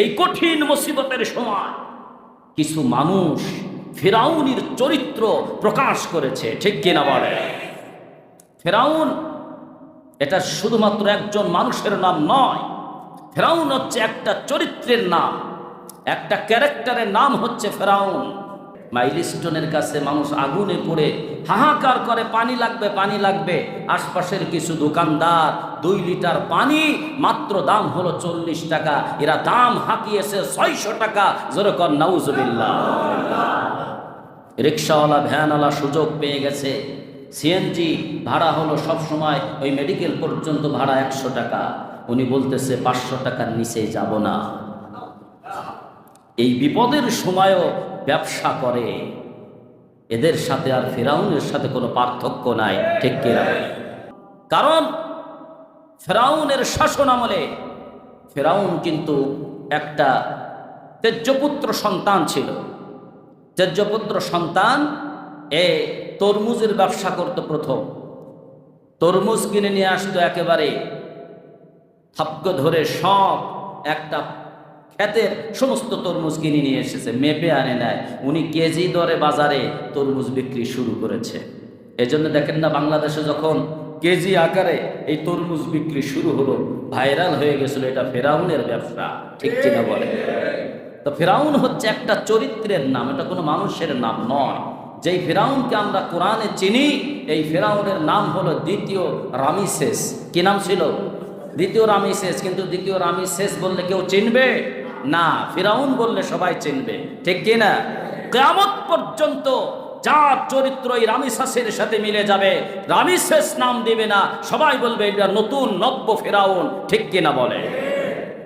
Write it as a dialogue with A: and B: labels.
A: এই কঠিন মুসিবতের সময় কিছু মানুষ ফেরাউনির চরিত্র প্রকাশ করেছে, ঠিক কিনা বলে? ফেরাউন এটা শুধুমাত্র একজন মানুষের নাম নয়, ফেরাউন হচ্ছে একটা চরিত্রের নাম, একটা ক্যারেক্টারের নাম হচ্ছে ফেরাউন। মাইলস্টোনের কাছে মানুষ আগুনে পড়ে, হাহাকার করে, পানি লাগবে পানি লাগবে। আশপাশের কিছু দোকানদার, দুই লিটার পানি, মাত্র দাম হলো চল্লিশ টাকা। এরা দাম হাঁকিয়েছে ছয়শো টাকা। যেরকম নাউজবিল্লা রিক্সাওয়ালা, ভ্যানওয়ালা সুযোগ পেয়ে গেছে। সিএনজি ভাড়া হলো সব সময় ওই মেডিকেল পর্যন্ত ভাড়া একশো টাকা। উনি বলতেছে, পাঁচশো টাকার নিচে যাব না। এই বিপদের সময়ও ব্যবসা করে। এদের সাথে আর ফেরাউনের সাথে কোনো পার্থক্য নাই, ঠিক কিনা? কারণ ফেরাউনের শাসন আমলে ফেরাউন কিন্তু একটা তেজ্যপুত্র সন্তান ছিল। তেজ্যপুত্র সন্তান এ তরমুজের ব্যবসা করত প্রথম। তরমুজ কিনে নিয়ে আসতো একেবারে থাপ্ক ধরে সব একটা ক্ষেতের সমস্ত তরমুজ কিনে নিয়ে এসেছে, মেপে আনে নেয় উনি কেজি দরে বাজারে তরমুজ বিক্রি শুরু করেছে। এজন্য দেখেন না, বাংলাদেশে যখন কেজি আকারে এই তরমুজ বিক্রি শুরু হলো, ভাইরাল হয়ে গেছিল এটা ফেরাউনের ব্যবসা, ঠিক কিনা বলে তো ফেরাউন হচ্ছে একটা চরিত্রের নাম, এটা কোনো মানুষের নাম নয়। যেই ফেরাউনকে আমরা কোরআনে চিনি, এই ফেরাউনের নাম হলো দ্বিতীয় রামিসেস। কি নাম ছিল? দ্বিতীয় রামিসেস, কিন্তু দ্বিতীয় রামিসেস বললে কেউ চিনবে? না, ফেরাউন বললে সবাই চিনবে। ঠিক কিনা? কেয়ামত পর্যন্ত যার চরিত্র এই রামিসাসের সাথে মিলে যাবে, রামিসেস নাম দিবে না, সবাই বলবে এটা নতুন নব্য ফেরাউন, ঠিক কিনা বলে?